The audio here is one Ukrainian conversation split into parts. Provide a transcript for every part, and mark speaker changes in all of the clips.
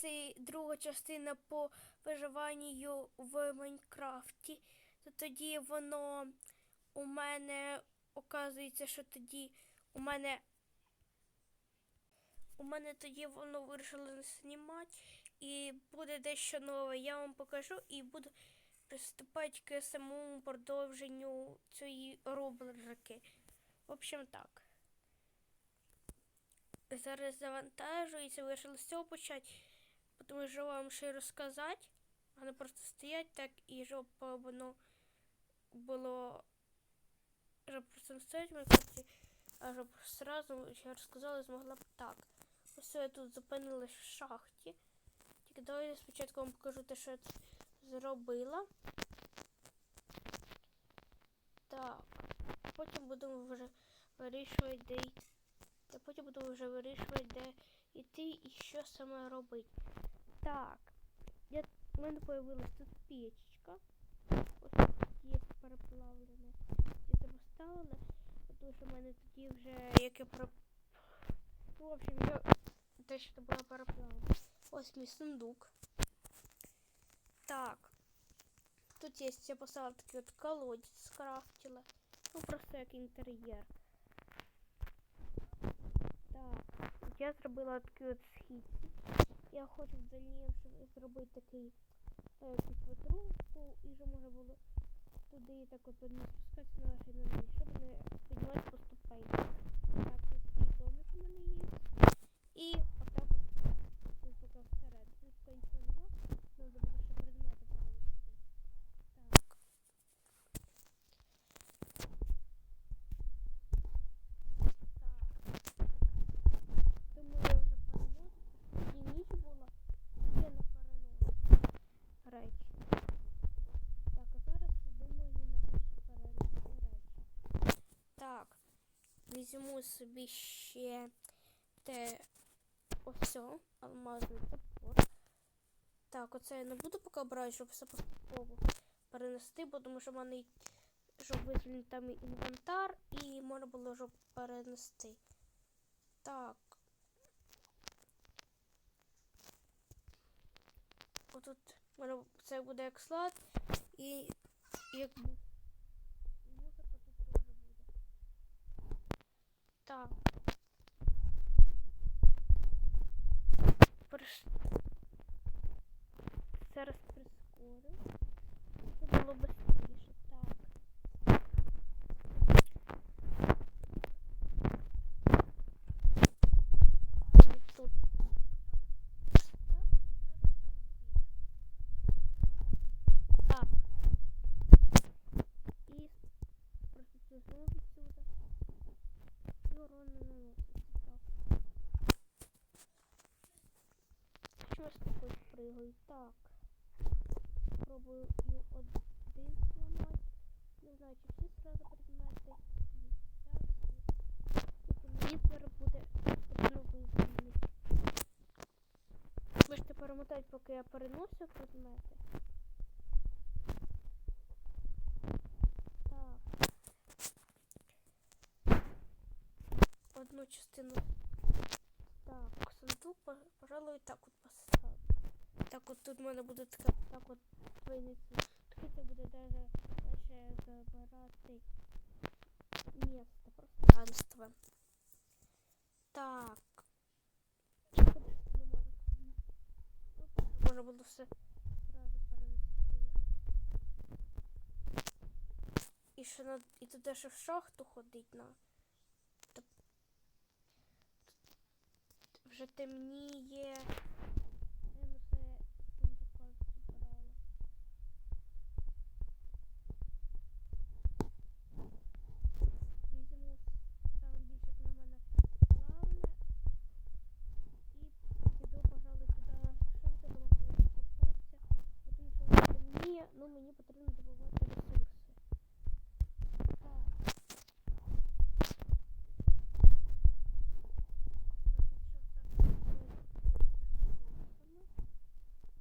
Speaker 1: це друга частина по виживанню в Майнкрафті, то тоді воно у мене оказується, що тоді у мене. У мене тоді воно вирішило знімати і буде дещо нове. Я вам покажу і буду приступати к самому продовженню цієї рубрики. В общем так. Зараз завантажується, вирішили з цього почати, тому що вам ще розказати, а не просто стоять так і щоб воно було. Щоб просто не стоять в а щоб сразу я розказала, змогла б так. Ось я тут зупинилась в шахті. Тільки давай я спочатку вам покажу те, що я тут зробила. Так. Потім будемо вже вирішувати, де йти. Та потім будемо вже вирішувати, де йти і що саме робити. Так. Я, в мене появилась тут печка. Ось тут є переплавлене. Я це поставила, тому що в мене тоді вже яке про. Ну, в общем, я те, що було переплавлено. Ось мій сундук. Так. Тут є, я поставила такий от колодязь скрафтила. Ну, просто як інтер'єр. Так, я зробила такий от схід. Хочу взагалі зробити такий е, румку, і вже можна було туди так от не спускатися на вашій нозі, щоб не піднімати по ступеньках. Так, такий домик у мене є. І отак от тут поки всередину. Тут поки нічого нема, треба буде ще предмети перенести. Так. Тому я вже переносила. І ніч була, і я не переносила речі. Так, а зараз я думаю нарешті перенести речі. Так, візьму собі ще те оце, алмазний топор. Так, оце я не буду поки брати, щоб все поступово перенести, бо тому що в мене щоб визволити там інвентар і можна було щоб перенести. Так. Отут це буде як склад і як бу- і мусорка тут теж буде. Так. Приш... Зараз прискорю. Щоб було швидше. Так. Так. І просто це знову відсюди. І урон не наноситься. Так. Чого ж такой прыгаю? Так. Пробую ю один сломати. Не знаю, чи всі сразу предмети. Так, буде потрібно визволити. Можете перемотати, поки я переношу предмети. Так. Одну частину. Так, сундук, пожалуй, так от поставлю. Так от тут в мене буде така, так от двойниці. Таке це буде даже лише забирати місце, пространство. Так. Що Можна було все зразу перенести. І ще на і туди ще в шахту ходить на. Вже темніє. Я на все сундука зібрала. Візьму саме більше, як на мене, главне. І піду, пожалуй, туди в шахту, де можна буде копатися. Тому що вже темніє, ну мені потрібно добувати ресурси. Так.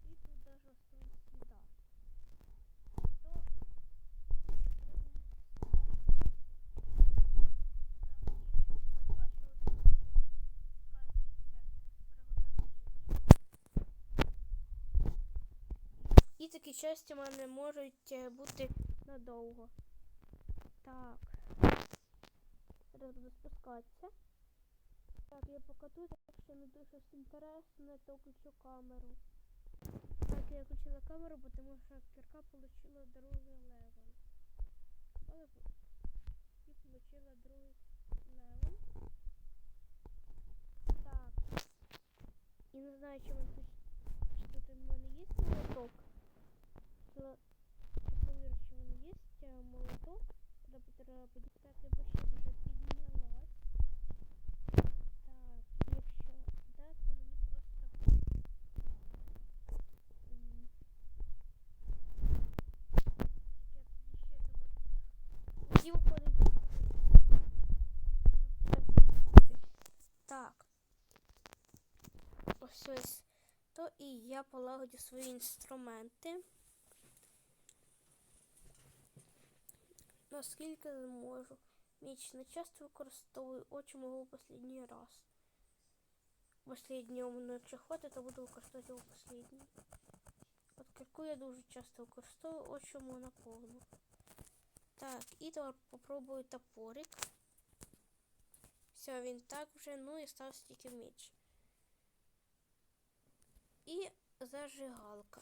Speaker 1: Ми тут що все Такі часті в мене можуть е, бути надовго. Так. Зараз буду спускатися. Так, я покату, якщо не дуже інтересно, то включу камеру. Так, я включила камеру, бо тому що кірка отримала другий левел. Але і отримала другий левел. Так. І не знаю, чи він тут у мене є молоток. Повірю, чи він є молоток. Треба. Так, я почти вже піднялась. Так, якщо да, то мені просто. ще. Тоді виходить. Так. Ось ось. То і я полагодю свої інструменти. Наскільки зможу. Міч не часто використовую, очі можу в останній раз. Ну якщо хватить, то буду використовувати його останній. От кірку я дуже часто використовую, очому наповну. Так, і тепер попробую топорик. Все, він так вже, ну і стався тільки меч. І зажигалка.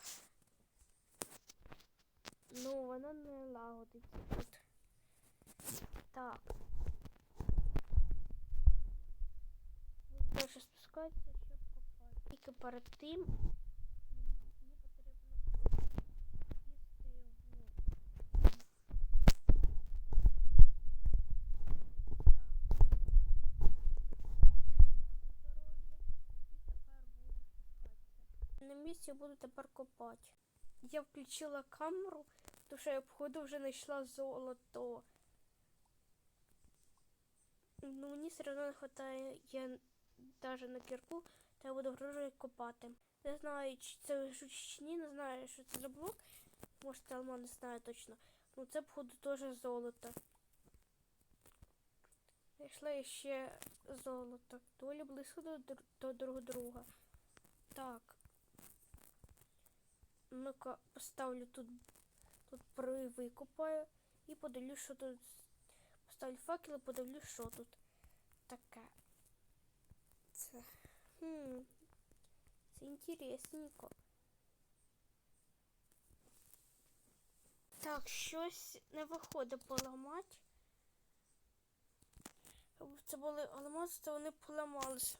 Speaker 1: Ну, вона не лагодиться тут. Так. Буду дальше спускатися, щоб копати. Тільки перед тим. На місці буду тепер копати. Я включила камеру, тому що я походу вже знайшла золото. Ну, мені все одно не вистачає я навіть на кірку, то я буду грожу копати. Не знаю, чи це ні, не знаю, що це за блок. Може, це алма, не знаю точно. Ну це, походу, теж золото. Знайшла ще золото. Доволі близько до, до друг друга. Так. Ну-ка, поставлю тут, тут при викопаю і подивлюсь, що тут. Поставлю факел і подивлюсь, що тут таке. Це. Хм. Це інтересненько. Так, щось не виходить поламати. Це були алмази, то вони поламалися.